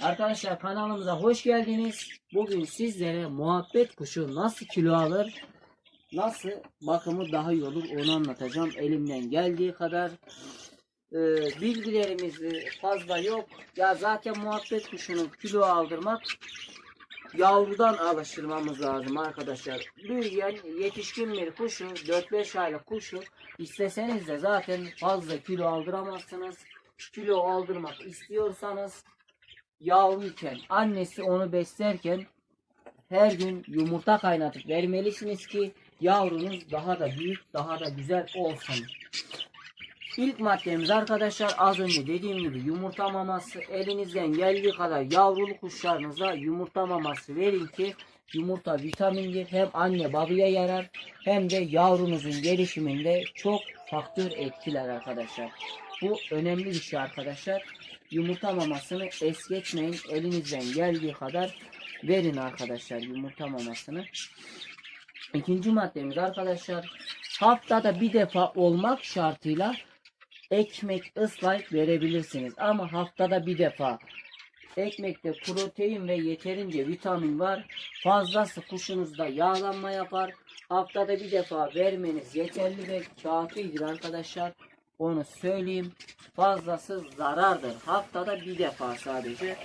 Arkadaşlar kanalımıza hoş geldiniz. Bugün sizlere muhabbet kuşu nasıl kilo alır, nasıl bakımı daha iyi olur onu anlatacağım. Elimden geldiği kadar Ee, bilgilerimiz e, fazla yok. Ya zaten muhabbet kuşunun kilo aldırmak yavrudan alıştırmamız lazım arkadaşlar. Büyüyen yetişkin bir kuşu 4-5 aylık kuşu isteseniz de zaten fazla kilo aldıramazsınız. Kilo aldırmak istiyorsanız yavruyken annesi onu beslerken her gün yumurta kaynatıp vermelisiniz ki yavrunuz daha da büyük daha da güzel olsun. İlk maddemiz arkadaşlar az önce dediğim gibi yumurta maması elinizden geldiği kadar yavrulu kuşlarınıza yumurta maması verin ki yumurta vitamindir hem anne babaya yarar hem de yavrunuzun gelişiminde çok faktör etkiler arkadaşlar. Bu önemli bir şey arkadaşlar. Yumurta mamasını es geçmeyin. Elinizden geldiği kadar verin arkadaşlar yumurta mamasını. İkinci maddemiz arkadaşlar haftada bir defa olmak şartıyla ekmek ıslayıp verebilirsiniz. Ama haftada bir defa. Ekmekte protein ve yeterince vitamin var. Fazlası kuşunuzda yağlanma yapar. Haftada bir defa vermeniz yeterli ve kafidir arkadaşlar. Onu söyleyeyim. Fazlası zarardır. Haftada bir defa sadece.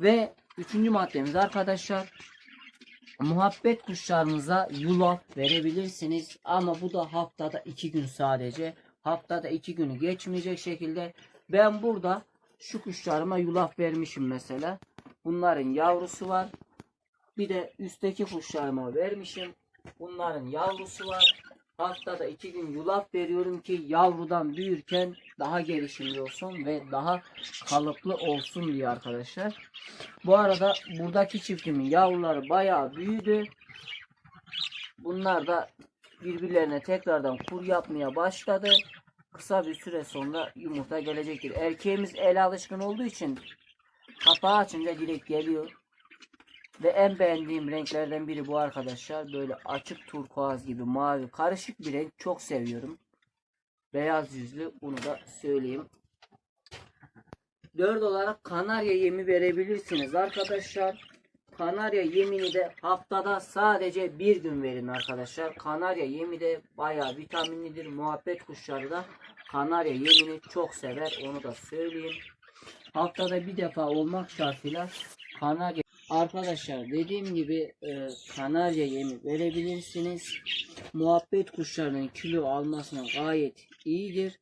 Ve üçüncü maddemiz arkadaşlar. Muhabbet kuşlarınıza yulaf verebilirsiniz. Ama bu da haftada iki gün sadece haftada iki günü geçmeyecek şekilde ben burada şu kuşlarıma yulaf vermişim mesela. Bunların yavrusu var. Bir de üstteki kuşlarıma vermişim. Bunların yavrusu var. Haftada iki gün yulaf veriyorum ki yavrudan büyürken daha gelişimli olsun ve daha kalıplı olsun diye arkadaşlar. Bu arada buradaki çiftimin yavruları bayağı büyüdü. Bunlar da birbirlerine tekrardan kur yapmaya başladı. Kısa bir süre sonra yumurta gelecektir. Erkeğimiz el alışkın olduğu için kapağı açınca direkt geliyor. Ve en beğendiğim renklerden biri bu arkadaşlar. Böyle açık turkuaz gibi mavi karışık bir renk. Çok seviyorum. Beyaz yüzlü bunu da söyleyeyim. 4 olarak kanarya yemi verebilirsiniz arkadaşlar. Kanarya yemini de haftada sadece bir gün verin arkadaşlar. Kanarya yemi de bayağı vitaminlidir. Muhabbet kuşları da kanarya yemini çok sever. Onu da söyleyeyim. Haftada bir defa olmak şartıyla kanarya Arkadaşlar dediğim gibi e, kanarya yemi verebilirsiniz. Muhabbet kuşlarının kilo almasına gayet iyidir.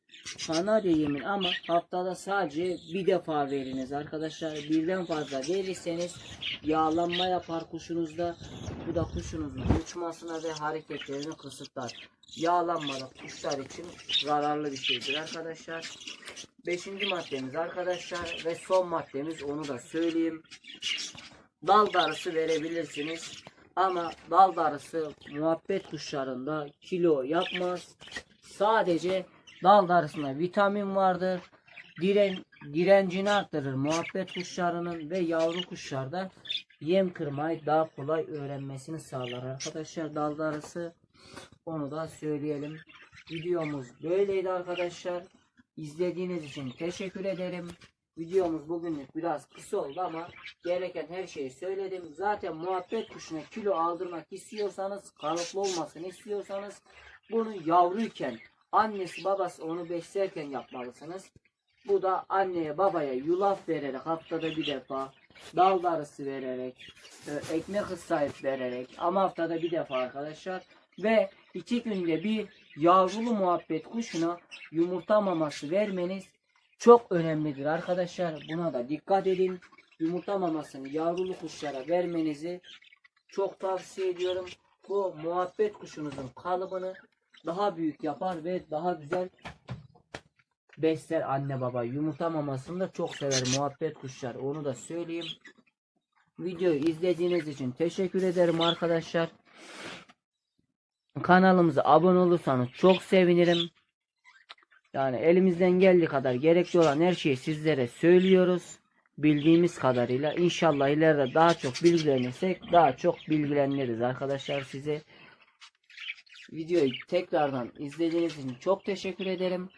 Kanarya yemin ama haftada sadece bir defa veriniz arkadaşlar. Birden fazla verirseniz yağlanma yapar kuşunuzda. Bu da kuşunuzun uçmasına ve hareketlerini kısıtlar. Yağlanma da kuşlar için zararlı bir şeydir arkadaşlar. Beşinci maddemiz arkadaşlar ve son maddemiz onu da söyleyeyim. Dal darısı verebilirsiniz. Ama dal darısı muhabbet kuşlarında kilo yapmaz. Sadece dal darısında vitamin vardır. Diren, direncini arttırır muhabbet kuşlarının ve yavru kuşlarda yem kırmayı daha kolay öğrenmesini sağlar arkadaşlar dal darısı. Onu da söyleyelim. Videomuz böyleydi arkadaşlar. İzlediğiniz için teşekkür ederim. Videomuz bugünlük biraz kısa oldu ama gereken her şeyi söyledim. Zaten muhabbet kuşuna kilo aldırmak istiyorsanız, kalıplı olmasını istiyorsanız bunu yavruyken, annesi babası onu beslerken yapmalısınız. Bu da anneye babaya yulaf vererek haftada bir defa, dal darısı vererek, e, ekmek ıslayıp vererek ama haftada bir defa arkadaşlar ve iki günde bir yavrulu muhabbet kuşuna yumurta maması vermeniz çok önemlidir arkadaşlar. Buna da dikkat edin. Yumurta mamasını yavrulu kuşlara vermenizi çok tavsiye ediyorum. Bu muhabbet kuşunuzun kalıbını daha büyük yapar ve daha güzel besler anne baba. Yumurta mamasını da çok sever muhabbet kuşlar. Onu da söyleyeyim. Videoyu izlediğiniz için teşekkür ederim arkadaşlar. Kanalımıza abone olursanız çok sevinirim. Yani elimizden geldiği kadar gerekli olan her şeyi sizlere söylüyoruz. Bildiğimiz kadarıyla inşallah ileride daha çok bilgilenirsek daha çok bilgileniriz arkadaşlar size. Videoyu tekrardan izlediğiniz için çok teşekkür ederim.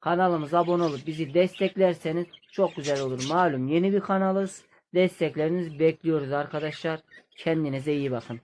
Kanalımıza abone olup bizi desteklerseniz çok güzel olur. Malum yeni bir kanalız. Desteklerinizi bekliyoruz arkadaşlar. Kendinize iyi bakın.